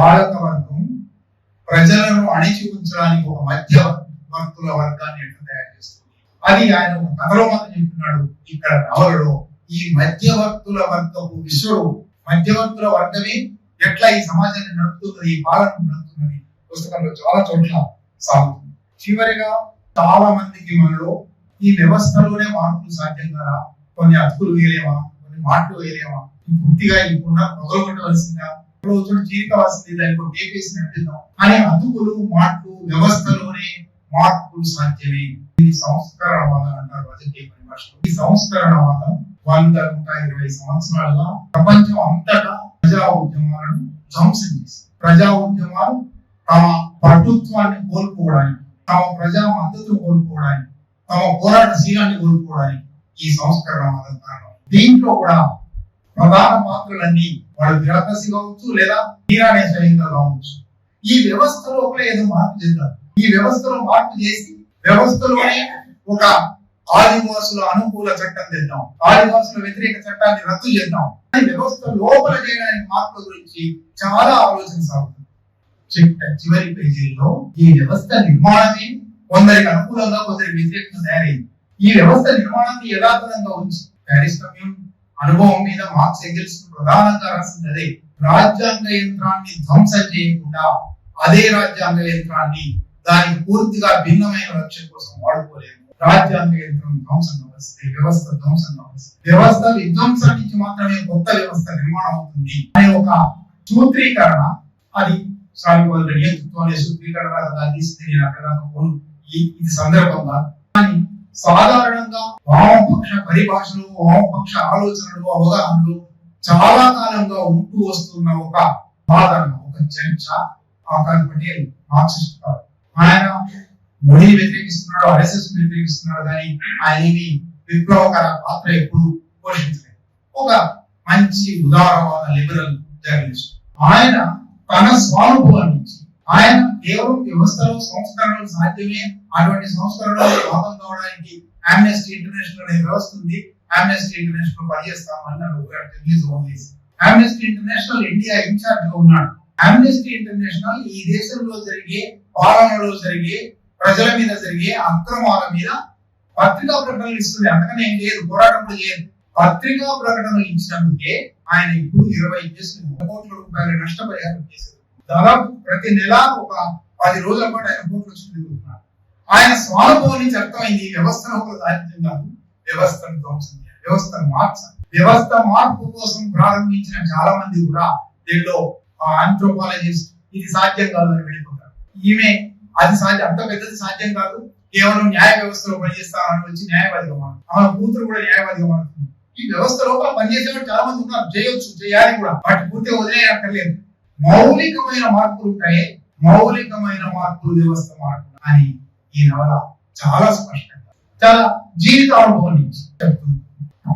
పాలక వర్గం ప్రజలను అణిచి ఉంచడానికి ఒక మధ్య వర్తుల వర్గాన్ని ఎట్లా తయారు చేస్తుంది? అది ఆయన ఒక కథలో మాత్రం చెప్తున్నాడు ఇక్కడ నవలలో ఈ మధ్యవర్తుల వర్గపు విశ్వడు మధ్యవర్తుల వర్గమే ఎట్లా ఈ సమాజాన్ని నడుపుతున్నది ఈ పాలన నడుపుతున్నది పుస్తకంలో చాలా చోట్ల సాగుతుంది. చివరిగా చాలా మందికి మనలో ఈ వ్యవస్థలోనే మార్పులు సాధ్యం కదా? కొన్ని అతుకులు వేయలేమా? కొన్ని మాటలు వేయలేమా? పూర్తిగా ఇప్పుడున్న పెట్టవలసిందా రోజులు జీవితవలసింది దానికి టేపేసి నడుపుతాం అనే అతుకులు మాటలు వ్యవస్థలోనే మార్పులు సాధ్యమే. ఇది సంస్కరణవాదం అంటారు రాజకీయ పరిభాషలో. ఈ సంస్కరణవాదం వంద నూట ఇరవై సంవత్సరాలుగా ప్రపంచం అంతటా ప్రజా ఉద్యమాలను ధ్వంసం చేసింది. ప్రజా ఉద్యమాలు తమ పటుత్వాన్ని కోల్పోవడానికి తమ ప్రజా మద్దతు కోల్పోవడానికి తమ పోరాట శీలాన్ని కోల్పోవడానికి ఈ సంస్కరణవాదం కారణం. దీంట్లో కూడా ప్రధాన పాత్రలన్నీ వాళ్ళు బ్యూరోక్రసీ కావచ్చు లేదా తీరానే స్వయంగా కావచ్చు ఈ వ్యవస్థ లోపల ఏదో మార్పు చేద్దాం ఈ వ్యవస్థలో మార్పు చేసి వ్యవస్థలోనే ఒక ఆదివాసుల అనుకూల చట్టం తెద్దాం ఆదివాసుల వ్యతిరేక చట్టాన్ని రద్దు చేద్దాం. వ్యవస్థ లోపల చేయడానికి మార్పుల గురించి చాలా ఆలోచన సాగుతుంది. చివరి పేజీల్లో ఈ వ్యవస్థ నిర్మాణమే కొందరికి అనుకూలంగా కొందరికి వ్యతిరేకంగా తయారైంది. ఈ వ్యవస్థ నిర్మాణాన్ని యథాతథంగా ఉంచి ప్యారిస్ కమ్యూన్ అనుభవం మీద మార్క్స్ ఎంగిల్స్ ప్రధానంగా రాసింది అదే రాజ్యాంగ యంత్రాన్ని ధ్వంసం చేయకుండా అదే రాజ్యాంగ యంత్రాన్ని దానికి పూర్తిగా భిన్నమైన లక్ష్యం కోసం వాడుకోలేదు రాజ్యాంగ యంత్రం ధ్వంసం వస్తే వ్యవస్థ ధ్వంసం వస్తే వ్యవస్థ విధ్వంసం నుంచి మాత్రమే కొత్త వ్యవస్థ నిర్మాణం అవుతుంది అనే ఒక సూత్రీకరణ. అది స్వామి నియంతృత్వం అనే సూత్రీకరణ దాన్ని తీసుకుని నేను అక్కడ ఈ ఇది సందర్భంగా కానీ సాధారణంగా వామపక్ష పరిభాషలు వామపక్ష ఆలోచనలు అవగాహనలు చాలా కాలంగా ఉంటూ వస్తున్న ఒక వాదన ఒక చర్చ ఆకాన్ పటేల్ మార్క్సిస్ట్ ఆయన మోడీ వ్యతిరేకిస్తున్నాడు ఆర్ఎస్ఎస్ వ్యతిరేకిస్తున్నాడు కానీ ఆయన ఏమి విప్లవకర పాత్ర ఎప్పుడు పోషించలేదు. ఒక మంచి ఉదారవాద లిబరల్ జర్నలిస్ట్. ఆయన తన స్వానుభవాన్ని ఆయన కేవలం వ్యవస్థలో సంస్కరణలు సాధ్యమే. అటువంటి సంస్కరణలో భాగం కావడానికి ఆమ్నెస్టీ ఇంటర్నేషనల్ అనే వ్యవస్థ ఉంది. ఆమ్నెస్టీ ఇంటర్నేషనల్ పనిచేస్తామని అన్నాడు రిలీజ్ ఓన్లీస్ ఆమ్నెస్టీ ఇంటర్నేషనల్ ఇండియా ఇన్ఛార్జ్గా ఉన్నాడు. ఆమ్నెస్టీ ఇంటర్నేషనల్ ఈ దేశంలో జరిగే పాలనలో జరిగే ప్రజల మీద జరిగే అక్రమాల మీద పత్రికా ప్రకటనలు ఇస్తుంది. అంతకనే ఏం లేదు పోరాటం చేయదు. పత్రికా ప్రకటనలు ఇచ్చినందుకే ఆయన ఇప్పుడు ఇరవై కేసులు కోట్ల రూపాయలు నష్టపరిహారం చేశారు. దాదాపు ప్రతి నెల ఒక పది రోజుల పాటు ఆయన కోర్టులో తిరుగుతున్నారు ఆయన స్వానుభవం నుంచి అర్థమైంది వ్యవస్థను ఒక దారిద్ర్యం కాదు. వ్యవస్థను ధ్వంసం వ్యవస్థను మార్చాలి. వ్యవస్థ మార్పు కోసం ప్రారంభించిన చాలా మంది కూడా దీనిలో ఆంథ్రోపాలజిస్ట్ ఇది సాధ్యం కాదు అని వెళ్ళిపోతారు. ఈమె అది సాధ్యం అంత పెద్దది సాధ్యం కాదు. కేవలం న్యాయ వ్యవస్థలో పనిచేస్తానని వచ్చి న్యాయవాదిగా మారుతుంది. ఆమె కూతురు కూడా న్యాయవాదిగా మారుతుంది. ఈ వ్యవస్థ లోపల పనిచేసేవాడు చాలా మంది ఉన్నారు. చేయొచ్చు చేయాలి కూడా. వాటి పూర్తిగా వదిలేయక్కర్లేదు. మౌలికమైన మార్పులు ఉంటాయి మౌలికమైన మార్పులు వ్యవస్థ మార్పులు అని ఈ నవల చాలా స్పష్టంగా చాలా జీవిత అనుభవం నుంచి చెప్తుంది.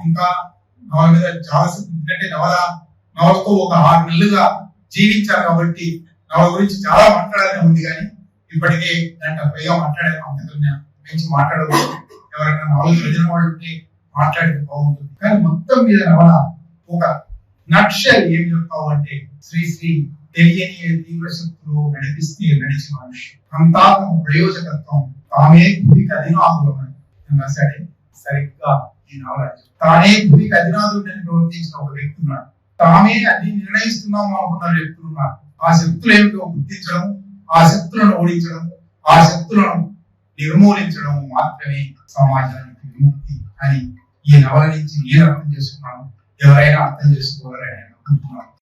ఇంకా నవల మీద చాలా ఎందుకంటే నవల నవలతో ఒక ఆరు నెలలుగా జీవించారు కాబట్టి నవల గురించి చాలా మాట్లాడాలని ఉంది కానీ ఇప్పటికే దాంట్లో పైగా మాట్లాడే అంతకన్నా మంచి మాట్లాడదు ఎవరైనా నవల చదివిన వాళ్ళు ఉంటే మాట్లాడితే బాగుంటుంది. కానీ మొత్తం మీద నవల ఒక నక్షల్ ఏం చెప్తావు అంటే శ్రీ శ్రీ తెలియని తీవ్ర శక్తులు నడిపిస్తే నడిచి మనిషి. అంతా తమ ప్రయోజకత్వం తామే భూమికి అధినాథులు అని రాశాడే సరిగ్గా ఈ నవల తానే భూమికి అధినాథుడు అని ప్రవర్తించిన ఒక వ్యక్తి ఉన్నాడు. తామే అన్ని నిర్ణయిస్తున్నాం అనుకున్న వ్యక్తులు ఉన్నారు. ఆ శక్తులు ఏమిటో గుర్తించడం ఆ శక్తులను ఓడించడం ఆ శక్తులను నిర్మూలించడం మాత్రమే సమాజానికి విముక్తి అని ఈ నవల నుంచి నేను అర్థం చేసుకున్నాను. ఎవరైనా అర్థం చేసుకోవాలని నేను అనుకుంటున్నాను